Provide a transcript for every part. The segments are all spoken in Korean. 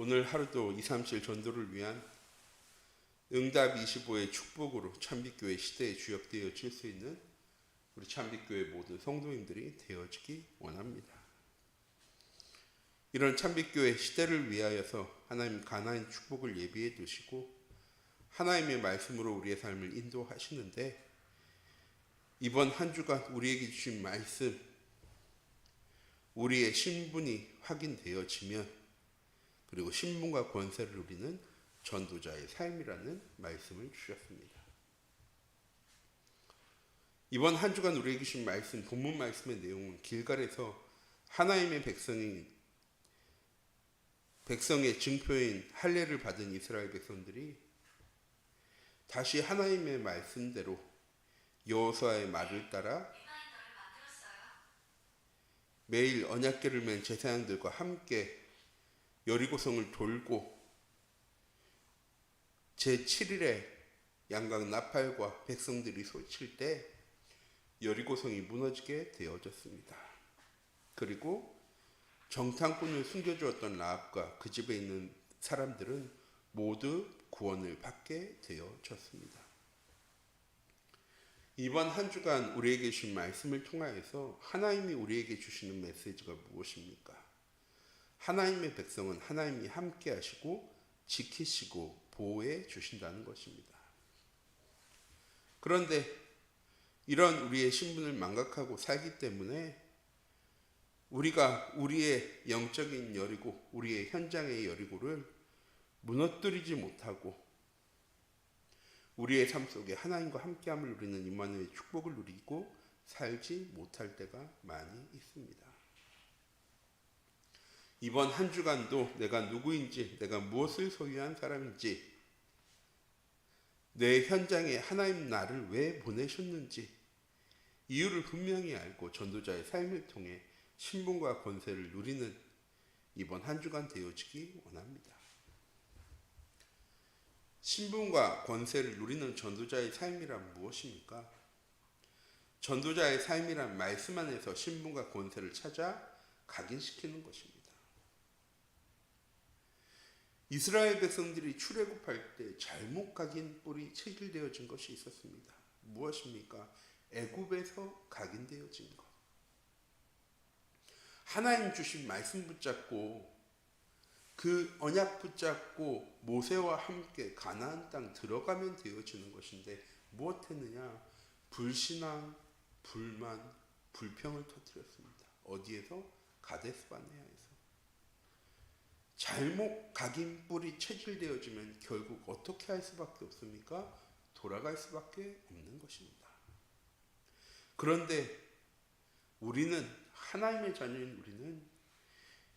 오늘 하루도 2, 3, 7 전도를 위한 응답 25의 축복으로 참빛교회 시대에 주역되어질 수 있는 우리 참빛교회 모든 성도님들이 되어지기 원합니다. 이런 참빛교회 시대를 위하여서 하나님 가나안 축복을 예비해 두시고 하나님의 말씀으로 우리의 삶을 인도하시는데 이번 한 주간 우리에게 주신 말씀 우리의 신분이 확인되어지면 그리고 신분과 권세를 누리는 전도자의 삶이라는 말씀을 주셨습니다. 이번 한 주간 우리에게 주신 말씀, 본문 말씀의 내용은 길갈에서 하나님의 백성인 백성의 증표인 할례를 받은 이스라엘 백성들이 다시 하나님의 말씀대로 여호수아의 말을 따라 매일 언약궤를 맨 제사장들과 함께 여리고성을 돌고 제7일에 양각 나팔과 백성들이 소칠 때 여리고성이 무너지게 되어졌습니다. 그리고 정탐꾼을 숨겨주었던 라합과 그 집에 있는 사람들은 모두 구원을 받게 되어졌습니다. 이번 한 주간 우리에게 주신 말씀을 통하여서 하나님이 우리에게 주시는 메시지가 무엇입니까? 하나님의 백성은 하나님이 함께 하시고 지키시고 보호해 주신다는 것입니다. 그런데 이런 우리의 신분을 망각하고 살기 때문에 우리가 우리의 영적인 여리고 우리의 현장의 여리고를 무너뜨리지 못하고 우리의 삶 속에 하나님과 함께함을 누리는 임마누의 축복을 누리고 살지 못할 때가 많이 있습니다. 이번 한 주간도 내가 누구인지, 내가 무엇을 소유한 사람인지, 내 현장에 하나님 나를 왜 보내셨는지 이유를 분명히 알고 전도자의 삶을 통해 신분과 권세를 누리는 이번 한 주간 되어지기 원합니다. 신분과 권세를 누리는 전도자의 삶이란 무엇입니까? 전도자의 삶이란 말씀 안에서 신분과 권세를 찾아 각인시키는 것입니다. 이스라엘 백성들이 출애굽할 때 잘못 각인 뿔이 체질되어진 것이 있었습니다. 무엇입니까? 애굽에서 각인되어진 것. 하나님 주신 말씀 붙잡고 그 언약 붙잡고 모세와 함께 가나안 땅 들어가면 되어지는 것인데 무엇했느냐? 불신앙, 불만, 불평을 터뜨렸습니다. 어디에서? 가데스 바네아에서. 잘못 각인 뿔이 체질되어지면 결국 어떻게 할 수밖에 없습니까? 돌아갈 수밖에 없는 것입니다. 그런데 우리는 하나님의 자녀인 우리는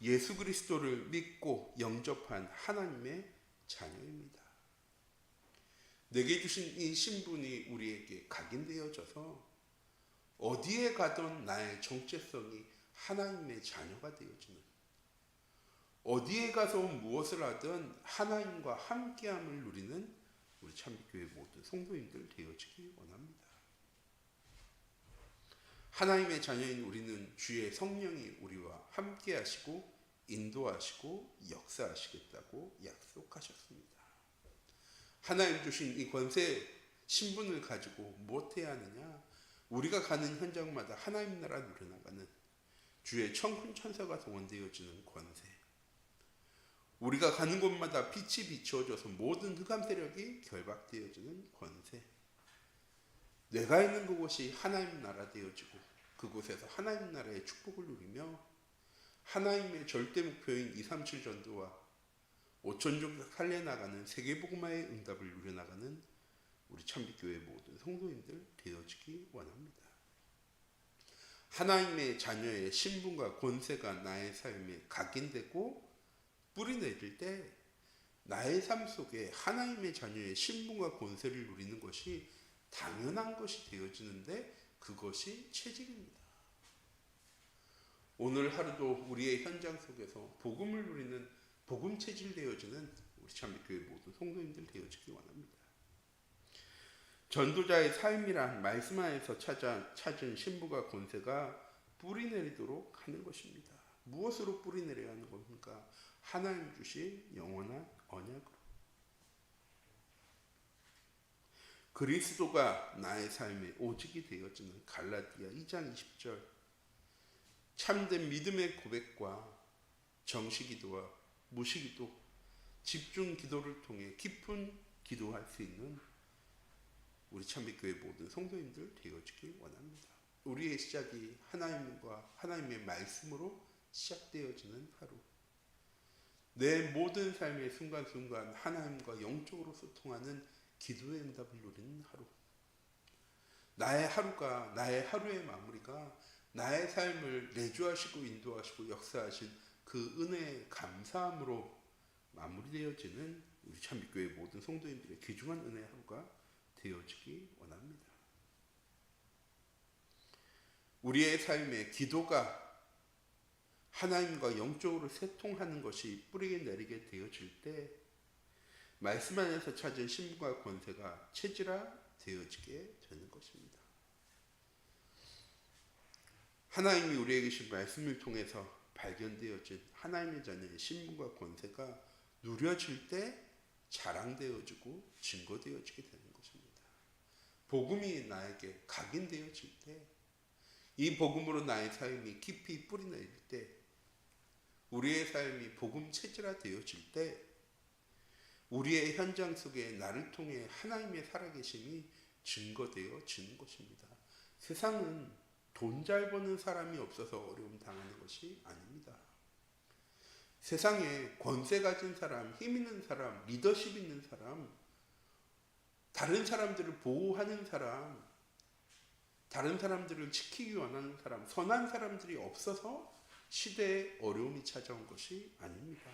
예수 그리스도를 믿고 영접한 하나님의 자녀입니다. 내게 주신 이 신분이 우리에게 각인되어져서 어디에 가던 나의 정체성이 하나님의 자녀가 되어지는 어디에 가서 무엇을 하든 하나님과 함께함을 누리는 우리 참교회 모든 성도님들 되어지기 원합니다. 하나님의 자녀인 우리는 주의 성령이 우리와 함께 하시고 인도하시고 역사하시겠다고 약속하셨습니다. 하나님 주신 이 권세 신분을 가지고 무엇해야 하느냐? 우리가 가는 현장마다 하나님 나라 누려나가는 주의 천군 천사가 동원되어지는 권세. 우리가 가는 곳마다 빛이 비추어져서 모든 흑암 세력이 결박되어지는 권세. 내가 있는 그곳이 하나님 나라 되어지고 그곳에서 하나님 나라의 축복을 누리며 하나님의 절대 목표인 237 전도와 5천종 살려나가는 세계복음화의 응답을 누려나가는 우리 참빛교회 모든 성도님들 되어지기 원합니다. 하나님의 자녀의 신분과 권세가 나의 삶에 각인되고 뿌리 내릴 때 나의 삶 속에 하나님의 자녀의 신분과 권세를 누리는 것이 당연한 것이 되어지는데 그것이 체질입니다. 오늘 하루도 우리의 현장 속에서 복음을 누리는 복음 체질 되어지는 우리 참교회 모든 성도님들 되어지기 원합니다. 전도자의 삶이란 말씀 안에서 찾아, 찾은 신부가 권세가 뿌리 내리도록 하는 것입니다. 무엇으로 뿌리 내려야 하는 겁니까? 하나님 주신 영원한 언약으로 그리스도가 나의 삶의 오직이 되어지는 갈라디아 2장 20절 참된 믿음의 고백과 정시기도와 무시기도 집중 기도를 통해 깊은 기도할 수 있는 우리 참빛교회 모든 성도님들 되어지길 원합니다. 우리의 시작이 하나님과 하나님의 말씀으로 시작되어지는 하루. 내 모든 삶의 순간순간 하나님과 영적으로 소통하는 기도의 응답을 누리는 하루. 나의 하루가 나의 하루의 마무리가 나의 삶을 내주하시고 인도하시고 역사하신 그 은혜의 감사함으로 마무리되어지는 우리 참빛교회 모든 성도님들의 귀중한 은혜의 하루가 되어지기 원합니다. 우리의 삶에 기도가 하나님과 영적으로 소통하는 것이 뿌리게 내리게 되어질 때 말씀 안에서 찾은 신분과 권세가 체질화 되어지게 되는 것입니다. 하나님이 우리에게 주신 말씀을 통해서 발견되어진 하나님의 자녀의 신분과 권세가 누려질 때 자랑되어지고 증거되어지게 되는 것입니다. 복음이 나에게 각인되어질 때, 이 복음으로 나의 삶이 깊이 뿌리내릴 때, 우리의 삶이 복음 체질화 되어질 때, 우리의 현장 속에 나를 통해 하나님의 살아계심이 증거되어지는 것입니다. 세상은 돈 잘 버는 사람이 없어서 어려움 당하는 것이 아닙니다. 세상에 권세 가진 사람, 힘 있는 사람, 리더십 있는 사람, 다른 사람들을 보호하는 사람, 다른 사람들을 지키기 원하는 사람, 선한 사람들이 없어서 시대에 어려움이 찾아온 것이 아닙니다.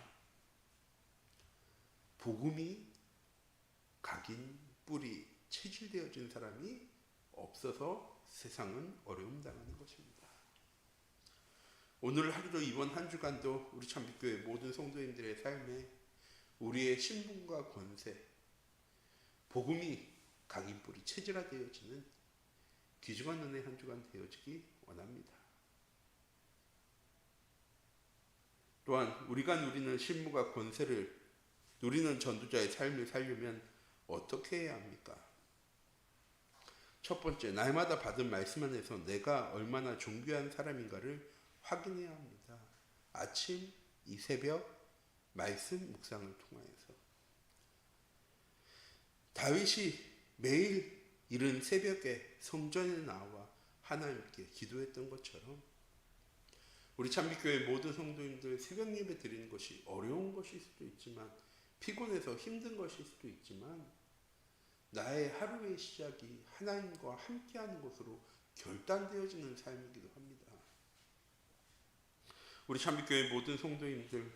복음이 각인, 뿌리, 체질되어진 사람이 없어서 세상은 어려움 당하는 것입니다. 오늘 하루도 이번 한 주간도 우리 참빛교회 모든 성도님들의 삶에 우리의 신분과 권세, 복음이 각인 뿌리 체질화되어지는 귀중한 은혜 한 주간 되어지기 원합니다. 또한 우리가 누리는 신무가 권세를 누리는 전도자의 삶을 살려면 어떻게 해야 합니까? 첫 번째, 날마다 받은 말씀 안에서 내가 얼마나 존귀한 사람인가를 확인해야 합니다. 아침, 이 새벽, 말씀 묵상을 통하여서. 다윗이 매일 이른 새벽에 성전에 나와 하나님께 기도했던 것처럼 우리 참빛교회 모든 성도님들 새벽 예배 드리는 것이 어려운 것일 수도 있지만 피곤해서 힘든 것일 수도 있지만 나의 하루의 시작이 하나님과 함께하는 것으로 결단되어지는 삶이기도 합니다. 우리 참빛교회 모든 성도님들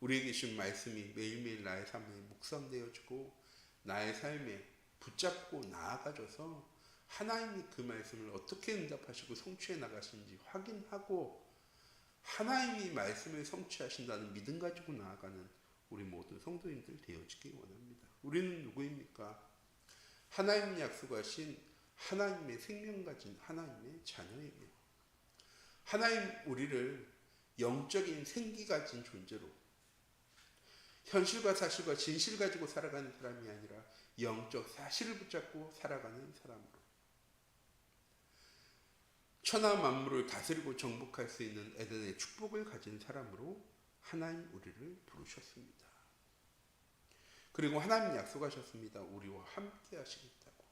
우리에게 주신 말씀이 매일매일 나의 삶에 묵상되어지고 나의 삶에 붙잡고 나아가져서 하나님이 그 말씀을 어떻게 응답하시고 성취해 나가시는지 확인하고 하나님이 말씀을 성취하신다는 믿음 가지고 나아가는 우리 모든 성도님들 되어지기 원합니다. 우리는 누구입니까? 하나님 약속하신 하나님의 생명 가진 하나님의 자녀이며 하나님 우리를 영적인 생기 가진 존재로 현실과 사실과 진실 가지고 살아가는 사람이 아니라 영적 사실을 붙잡고 살아가는 사람으로 천하 만물을 다스리고 정복할 수 있는 에덴의 축복을 가진 사람으로 하나님 우리를 부르셨습니다. 그리고 하나님 약속하셨습니다. 우리와 함께 하시겠다고.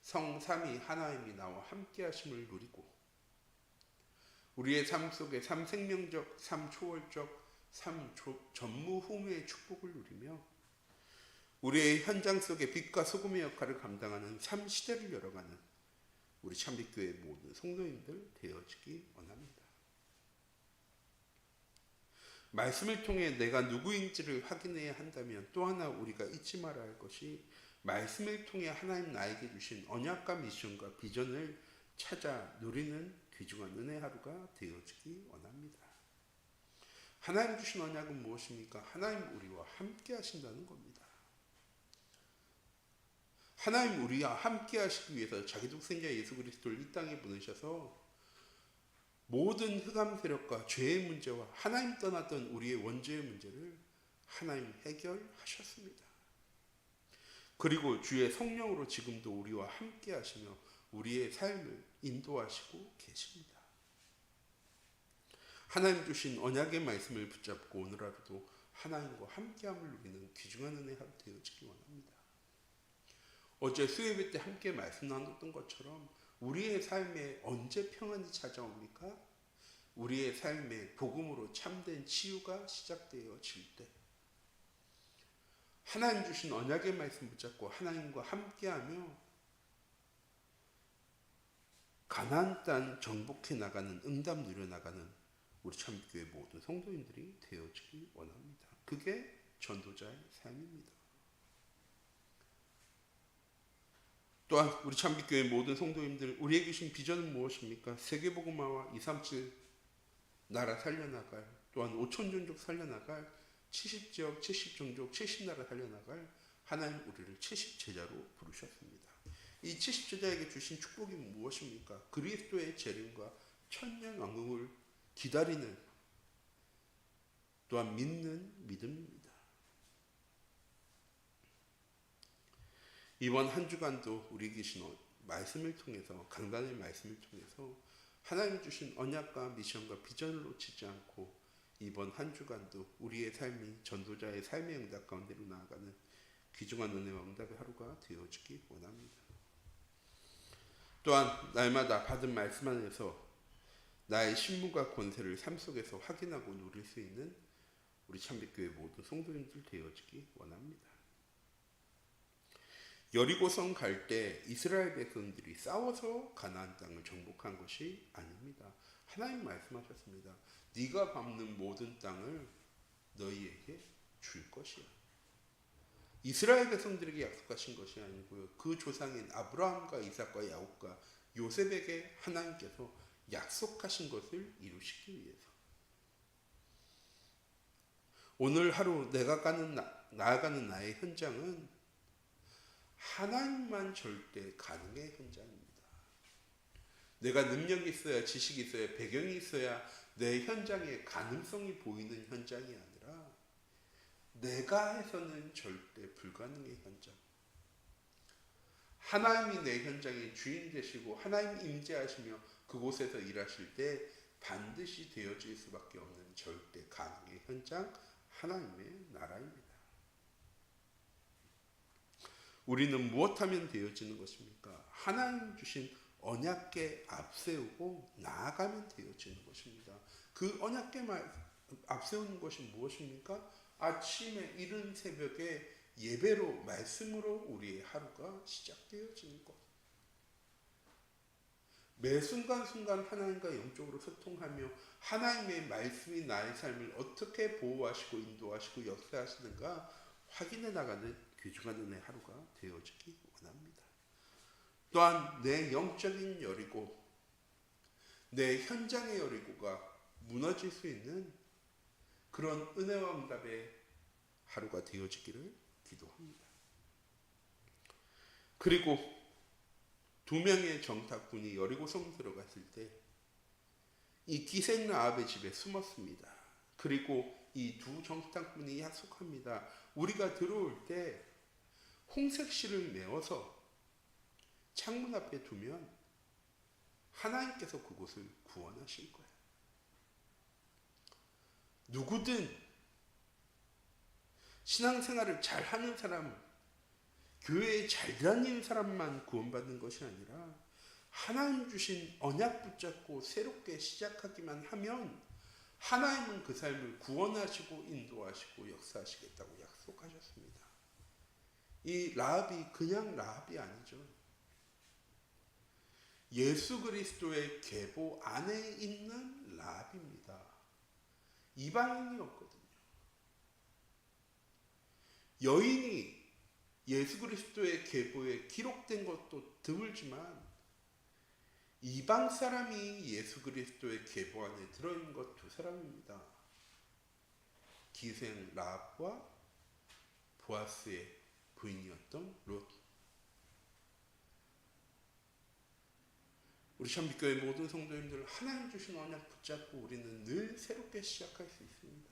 성삼이 하나님이 나와 함께 하심을 누리고 우리의 삶 속에 삶 생명적, 삶 초월적, 삶 전무후무의 축복을 누리며 우리의 현장 속에 빛과 소금의 역할을 감당하는 삶 시대를 열어가는 우리 참빛교회 모든 성도님들 되어지기 원합니다. 말씀을 통해 내가 누구인지를 확인해야 한다면 또 하나 우리가 잊지 말아야 할 것이 말씀을 통해 하나님 나에게 주신 언약과 미션과 비전을 찾아 누리는 귀중한 은혜 하루가 되어지기 원합니다. 하나님 주신 언약은 무엇입니까? 하나님 우리와 함께 하신다는 겁니다. 하나님 우리와 함께 하시기 위해서 자기 독생자 예수 그리스도를 이 땅에 보내셔서 모든 흑암 세력과 죄의 문제와 하나님 떠났던 우리의 원죄의 문제를 하나님 해결하셨습니다. 그리고 주의 성령으로 지금도 우리와 함께 하시며 우리의 삶을 인도하시고 계십니다. 하나님 주신 언약의 말씀을 붙잡고 오늘 하루도 하나님과 함께함을 누리는 귀중한 은혜 하루 되어지기 원합니다. 어제 수요일 때 함께 말씀 나눴던 것처럼 우리의 삶에 언제 평안이 찾아옵니까? 우리의 삶에 복음으로 참된 치유가 시작되어질 때 하나님 주신 언약의 말씀 붙잡고 하나님과 함께하며 가나안 땅 정복해 나가는 응답 누려 나가는 우리 참교회 모든 성도님들이 되어지기 원합니다. 그게 전도자의 삶입니다. 또한 우리 참빛교회 모든 성도님들 우리에게 주신 비전은 무엇입니까? 세계복음화와 237 나라 살려나갈 또한 5천 종족 살려나갈 70지역 70종족 70나라 살려나갈 하나님 우리를 70제자로 부르셨습니다. 이 70제자에게 주신 축복이 무엇입니까? 그리스도의 재림과 천년 왕국을 기다리는 또한 믿는 믿음입니다. 이번 한 주간도 우리 계신 어- 말씀을 통해서 강단의 말씀을 통해서 하나님 주신 언약과 미션과 비전을 놓치지 않고 이번 한 주간도 우리의 삶이 전도자의 삶의 응답 가운데로 나아가는 귀중한 은혜와 응답의 하루가 되어지기 원합니다. 또한 날마다 받은 말씀 안에서 나의 신분과 권세를 삶 속에서 확인하고 누릴 수 있는 우리 참빛교회 모든 성도님들 되어지기 원합니다. 여리고성 갈 때 이스라엘 백성들이 싸워서 가나안 땅을 정복한 것이 아닙니다. 하나님 말씀하셨습니다. 네가 밟는 모든 땅을 너희에게 줄 것이야. 이스라엘 백성들에게 약속하신 것이 아니고요. 그 조상인 아브라함과 이삭과 야곱과 요셉에게 하나님께서 약속하신 것을 이루시기 위해서. 오늘 하루 내가 가는 나, 나아가는 나의 현장은 하나님만 절대 가능의 현장입니다. 내가 능력이 있어야 지식이 있어야 배경이 있어야 내 현장에 가능성이 보이는 현장이 아니라 내가 해서는 절대 불가능의 현장. 하나님이 내 현장의 주인 되시고 하나님 임재하시며 그곳에서 일하실 때 반드시 되어질 수밖에 없는 절대 가능의 현장 하나님의 나라입니다. 우리는 무엇하면 되어지는 것입니까? 하나님 주신 언약계 앞세우고 나아가면 되어지는 것입니다. 그 언약계 앞세우는 것이 무엇입니까? 아침에 이른 새벽에 예배로 말씀으로 우리의 하루가 시작되어지는 것. 매 순간순간 하나님과 영적으로 소통하며 하나님의 말씀이 나의 삶을 어떻게 보호하시고 인도하시고 역사하시는가 확인해 나가는 귀중한 은혜 하루가 되어지기 원합니다. 또한 내 영적인 여리고 내 현장의 여리고가 무너질 수 있는 그런 은혜와 응답의 하루가 되어지기를 기도합니다. 그리고 두 명의 정탐꾼이 여리고성 들어갔을 때 이 기생 라합의 집에 숨었습니다. 그리고 이 두 정탐꾼이 약속합니다. 우리가 들어올 때 홍색 실을 메어서 창문 앞에 두면 하나님께서 그곳을 구원하실 거예요. 누구든 신앙생활을 잘 하는 사람, 교회에 잘 다니는 사람만 구원받는 것이 아니라 하나님 주신 언약 붙잡고 새롭게 시작하기만 하면 하나님은 그 삶을 구원하시고 인도하시고 역사하시겠다고 약속하셨습니다. 이 라합이 그냥 라합이 아니죠. 예수 그리스도의 계보 안에 있는 라합입니다. 이방인이었거든요. 여인이 예수 그리스도의 계보에 기록된 것도 드물지만 이방 사람이 예수 그리스도의 계보 안에 들어있는 것 두 사람입니다. 기생 라합과 보아스의 부인이었던 롯. 우리 참빛교회 모든 성도님들 하나님 주신 언약 붙잡고 우리는 늘 새롭게 시작할 수 있습니다.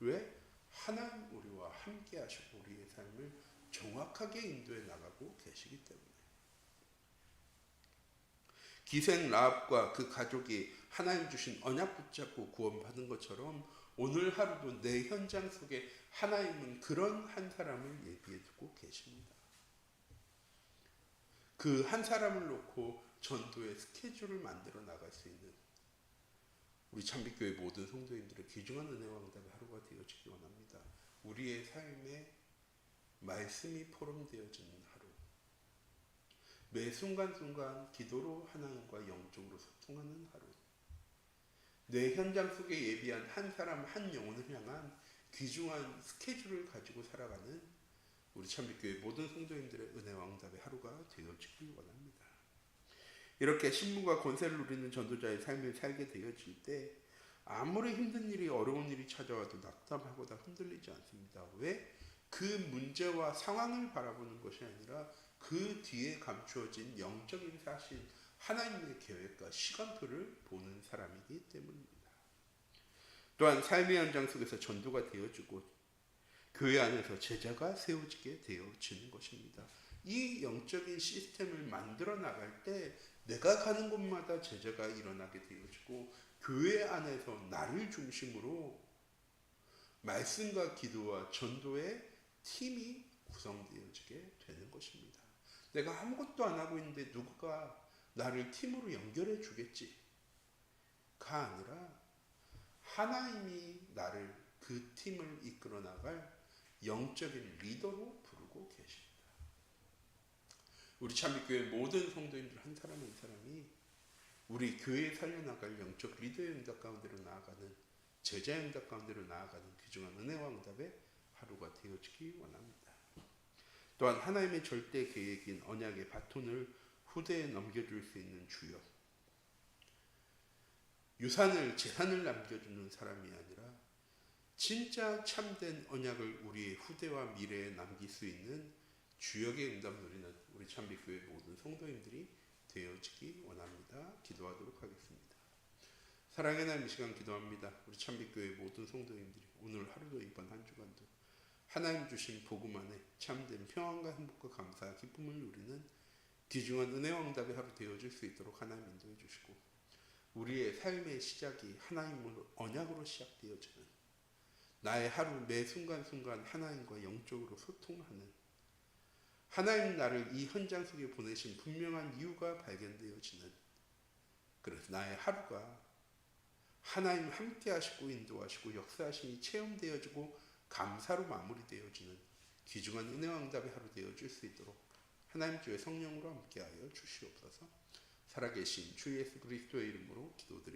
왜? 하나님 우리와 함께 하시고 우리의 삶을 정확하게 인도해 나가고 계시기 때문에. 기생 라합과 그 가족이 하나님 주신 언약 붙잡고 구원받은 것처럼 오늘 하루도 내 현장 속에 하나님은 그런 한 사람을 예비해 두고 계십니다. 그 한 사람을 놓고 전도의 스케줄을 만들어 나갈 수 있는 우리 참빛교회 모든 성도님들의 귀중한 은혜와 응답의 하루가 되어지기 원합니다. 우리의 삶에 말씀이 포럼되어지는 하루. 매 순간순간 기도로 하나님과 영적으로 소통하는 하루. 내 현장 속에 예비한 한 사람 한 영혼을 향한 귀중한 스케줄을 가지고 살아가는 우리 참빛교회 모든 성도님들의 은혜와 응답의 하루가 되어지길 원합니다. 이렇게 신분과 권세를 누리는 전도자의 삶을 살게 되어질 때 아무리 힘든 일이 어려운 일이 찾아와도 낙담하거나 흔들리지 않습니다. 왜? 그 문제와 상황을 바라보는 것이 아니라 그 뒤에 감추어진 영적인 사실, 하나님의 계획과 시간표를 보는 사람이기 때문입니다. 또한 삶의 현장 속에서 전도가 되어지고 교회 안에서 제자가 세워지게 되어지는 것입니다. 이 영적인 시스템을 만들어 나갈 때 내가 가는 곳마다 제자가 일어나게 되어지고 교회 안에서 나를 중심으로 말씀과 기도와 전도의 팀이 구성되어지게 되는 것입니다. 내가 아무것도 안 하고 있는데 누가 나를 팀으로 연결해 주겠지? 가 아니라 하나님이 나를 그 팀을 이끌어 나갈 영적인 리더로 부르고 계십니다. 우리 참빛교회 모든 성도님들 한 사람 한 사람이 우리 교회 살려나갈 영적 리더의 응답 가운데로 나아가는 제자의 응답 가운데로 나아가는 귀중한 은혜와 응답의 하루가 되어지기 원합니다. 또한 하나님의 절대 계획인 언약의 바톤을 후대에 넘겨줄 수 있는 주역. 유산을 재산을 남겨주는 사람이 아니라 진짜 참된 언약을 우리의 후대와 미래에 남길 수 있는 주역의 응답 누리는 우리 참빛교회 모든 성도님들이 되어지기 원합니다. 기도하도록 하겠습니다. 사랑의 하나님 이 시간 기도합니다. 우리 참빛교회 모든 성도님들이 오늘 하루도 이번 한 주간도 하나님 주신 복음 안에 참된 평안과 행복과 감사 기쁨을 누리는 귀중한 은혜와 응답의 하루 되어질 수 있도록 하나님 인도해 주시고 우리의 삶의 시작이 하나님으로 언약으로 시작되어지는 나의 하루 매 순간순간 하나님과 영적으로 소통하는 하나님 나를 이 현장 속에 보내신 분명한 이유가 발견되어지는 그래서 나의 하루가 하나님 함께 하시고 인도하시고 역사하심이 체험되어지고 감사로 마무리되어지는 귀중한 은혜와 응답의 하루 되어질 수 있도록 하나님 주의 성령으로 함께하여 주시옵소서 살아계신 주 예수 그리스도의 이름으로 기도드립니다.